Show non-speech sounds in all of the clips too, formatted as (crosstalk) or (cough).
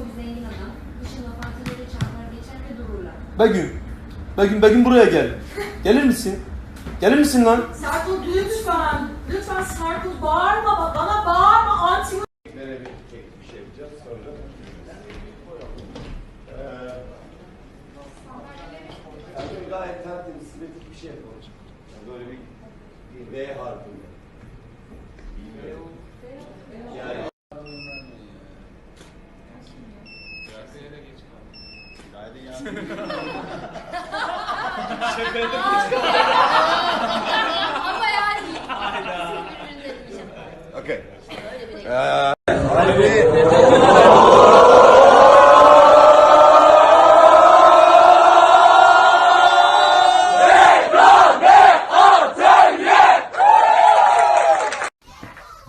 çok zengin adam. Dışında fanteleri çarpar geçer ve dururlar. Begüm. Begüm, Begüm buraya gel. Gelir misin? Gelir misin lan? Serpil lütfen. Lütfen Serpil bağırma bak. Bana bağırma. Ama yani. Okay.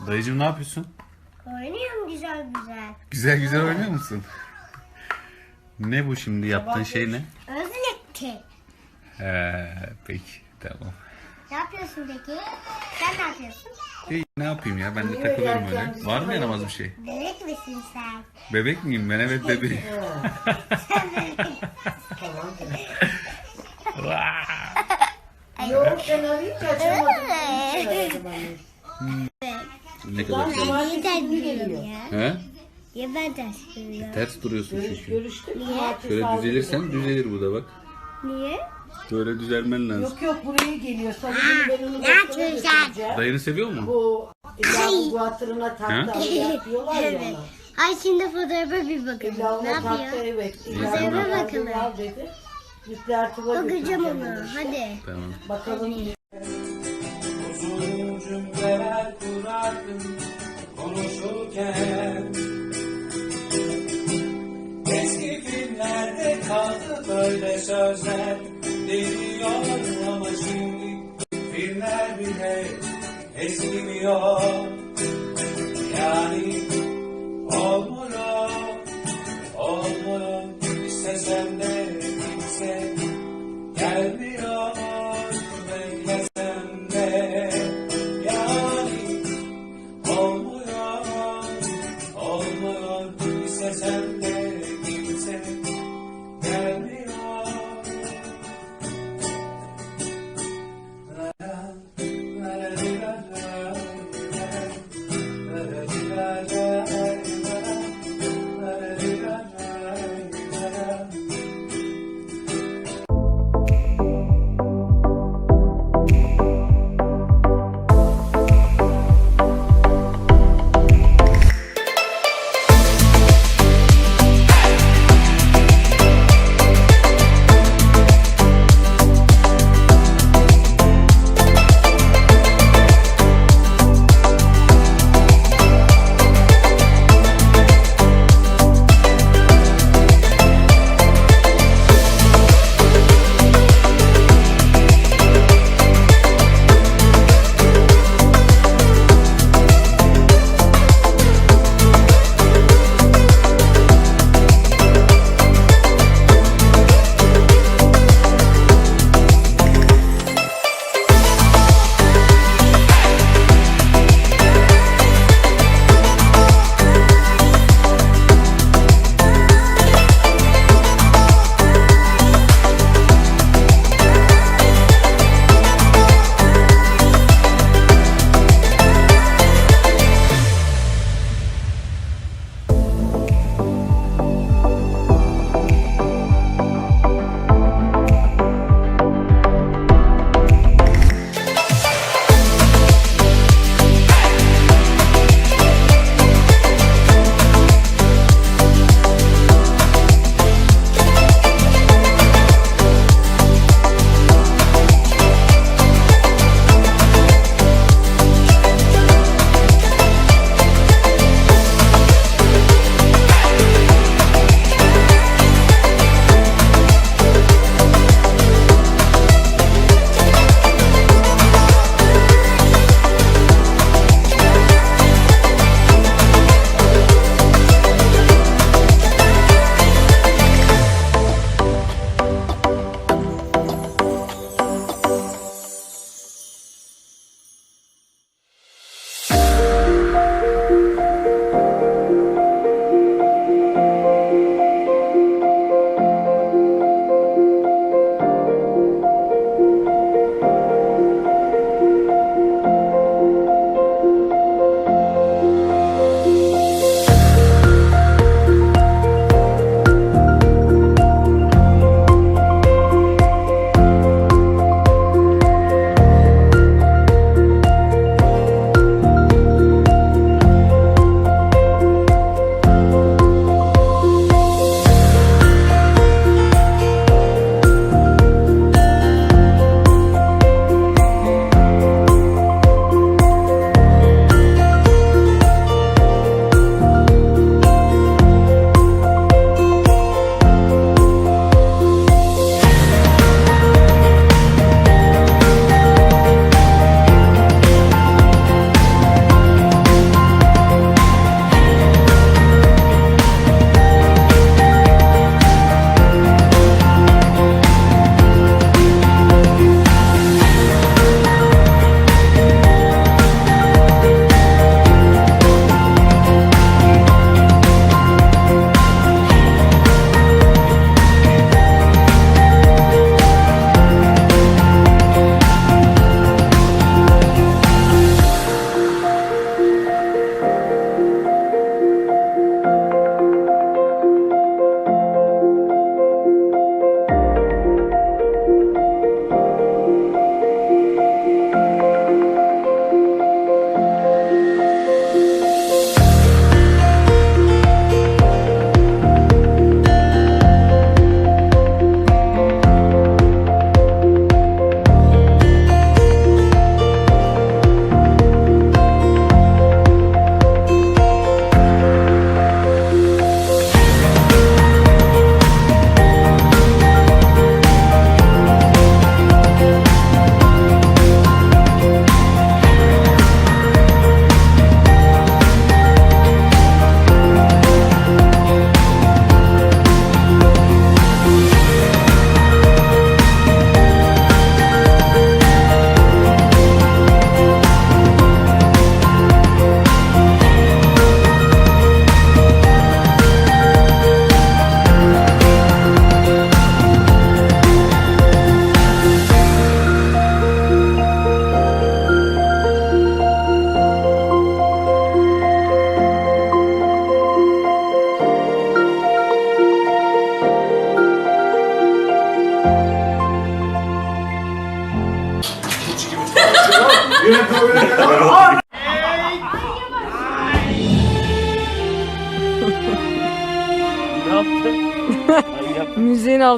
Dayıcım ne yapıyorsun? Oynuyorum güzel güzel. Güzel güzel oynuyor musun? Ne bu şimdi yaptığın şey ne? Özlekti. He, peki tamam. Ne yapıyorsun peki? Sen ne yapıyorsun? İyi, ne yapayım ya ben de takılıyorum öyle. Var mı yaramaz bir şey? Bebek misin sen? Bebek miyim ben evet bebeğim. Yok ben arayınca açamadım. ne kadar. Ben ters duruyorum ya? He? Ya ben ters duruyorum? Ters duruyorsun çünkü. Görüştük. Şöyle düzelirsen düzelir bu da bak. Niye? Böyle düzelmen lazım. Yok yok buraya geliyor. Günü ben onu ne doktora yapıyorsun? götüreceğim. Dayını seviyor mu? Bu yavru hatırına taktı (laughs) ameliyat diyorlar ya Evet. ona. Ay şimdi fotoğrafa bir bakalım. Ne taktı yapıyor? evet. Fotoğrafa Yavru bakalım. al dedi. Nükleer Bakacağım götüreceğim ona. onu. Hadi. Tamam. Bakalım Uzun cümleler kurardım konuşurken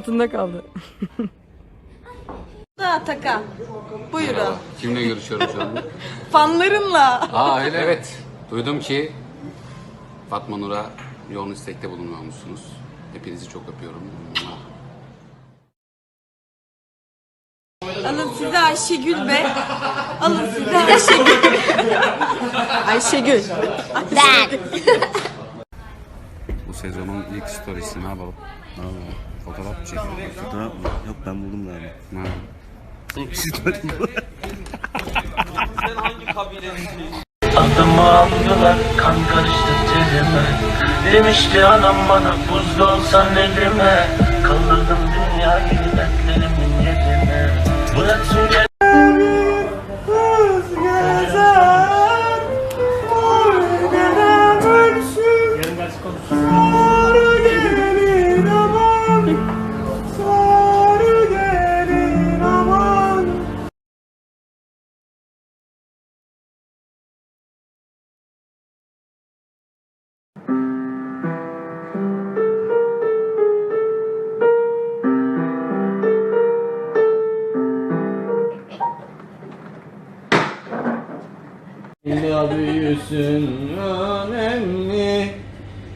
altında kaldı. (laughs) Da Taka. Buyurun. Kimle görüşüyorum şu anda? (laughs) Fanlarınla. Aa öyle evet. Duydum ki Fatma Nur'a yoğun istekte bulunuyormuşsunuz. Hepinizi çok öpüyorum. Alın size Ayşegül be. Alın size (laughs) Ayşegül. Ayşegül. Ben. Bu sezonun ilk storiesi ne yapalım? Fotoğraf mı çekelim? Fotoğraf mı? Yok ben buldum galiba. Ha. Adımı aldılar kan karıştı terime Demişti anam bana buzlu olsan elime Kaldırdım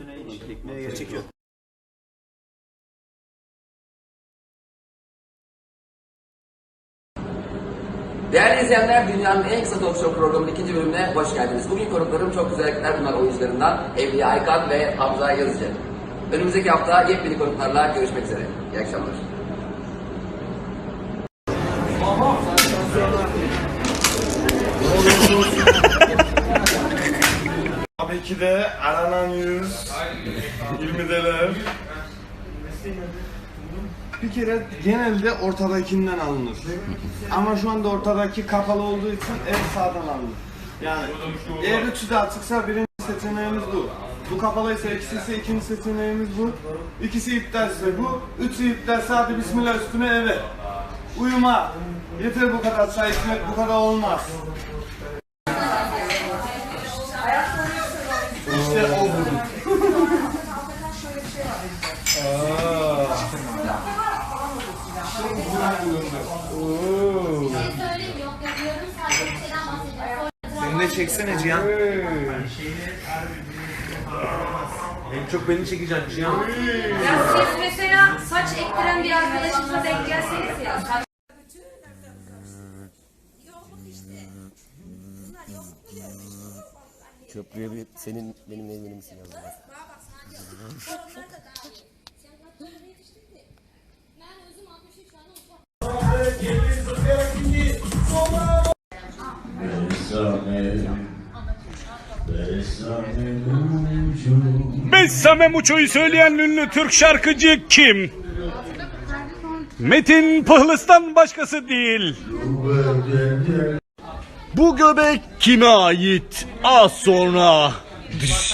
üstüne hiç ekmeğe gerek yok. Değerli izleyenler, dünyanın en kısa talk show programının ikinci bölümüne hoş geldiniz. Bugün konuklarım çok güzel hareketler bunlar oyuncularından Evliya Aykan ve Hamza Yazıcı. Önümüzdeki hafta yepyeni konuklarla görüşmek üzere. İyi akşamlar. Tabii ki de aranan yüz, 20 deler. Bir kere genelde ortadakinden alınır. Ama şu anda ortadaki kapalı olduğu için en sağdan alınır. Yani eğer üçü de açıksa birinci seçeneğimiz bu. Bu kapalıysa ikisi ise ikinci seçeneğimiz bu. İkisi iptalse bu. Üçü iptalse hadi bismillah üstüne eve. Uyuma. Yeter bu kadar çay içmek bu kadar olmaz. İşte o budur. Şey söyleyeyim yok yok yarım saat bir şeyden bahsedeceğim. Sonra Beni çeksene Cihan En çok beni çekeceksin Cihan Ya siz mesela saç ektiren bir arkadaşınıza denk gelseniz ya. Saç Köprüye bir senin benim evimin misin yazdı? Ben özüm 63 tane. Bessame Muço'yu söyleyen ünlü Türk şarkıcı kim? Metin Pıhlıs'tan başkası değil. Bu göbek kime ait? Az sonra. (laughs)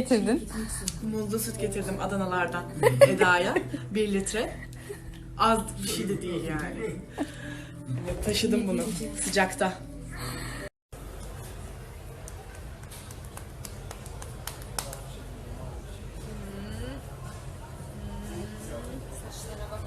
getirdin? Muzlu süt getirdim Adanalardan Eda'ya. (laughs) Bir litre. Az bir şey de değil yani. Taşıdım bunu sıcakta. Saçlara bak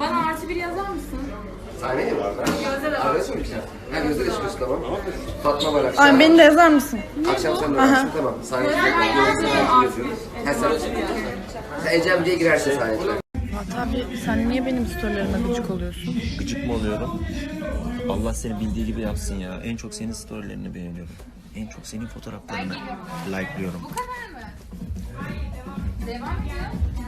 Bana artı bir yazar mısın? Sahneye mi? Arıyorsun mu sen? Ha gözde de çıkıyorsun tamam. Fatma var akşam. Ay beni de yazar mısın? Akşam sen de varsın tamam. Sahneye çıkıyorsun. Ha sen Sen Ecem diye girersin sahneye. Abi sen niye benim storylerime gıcık oluyorsun? Gıcık mı oluyorum? Allah seni bildiği gibi yapsın ya. En çok senin storylerini beğeniyorum. En çok senin fotoğraflarını like'lıyorum. Devam et.